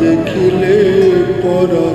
দেখিলে পরা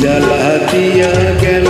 জ্বালা দিয়া গেল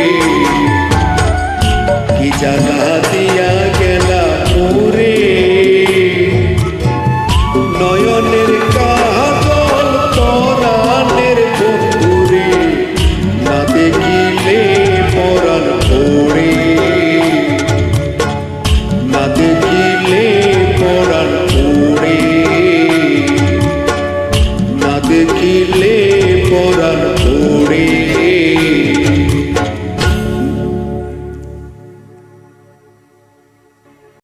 Yeah.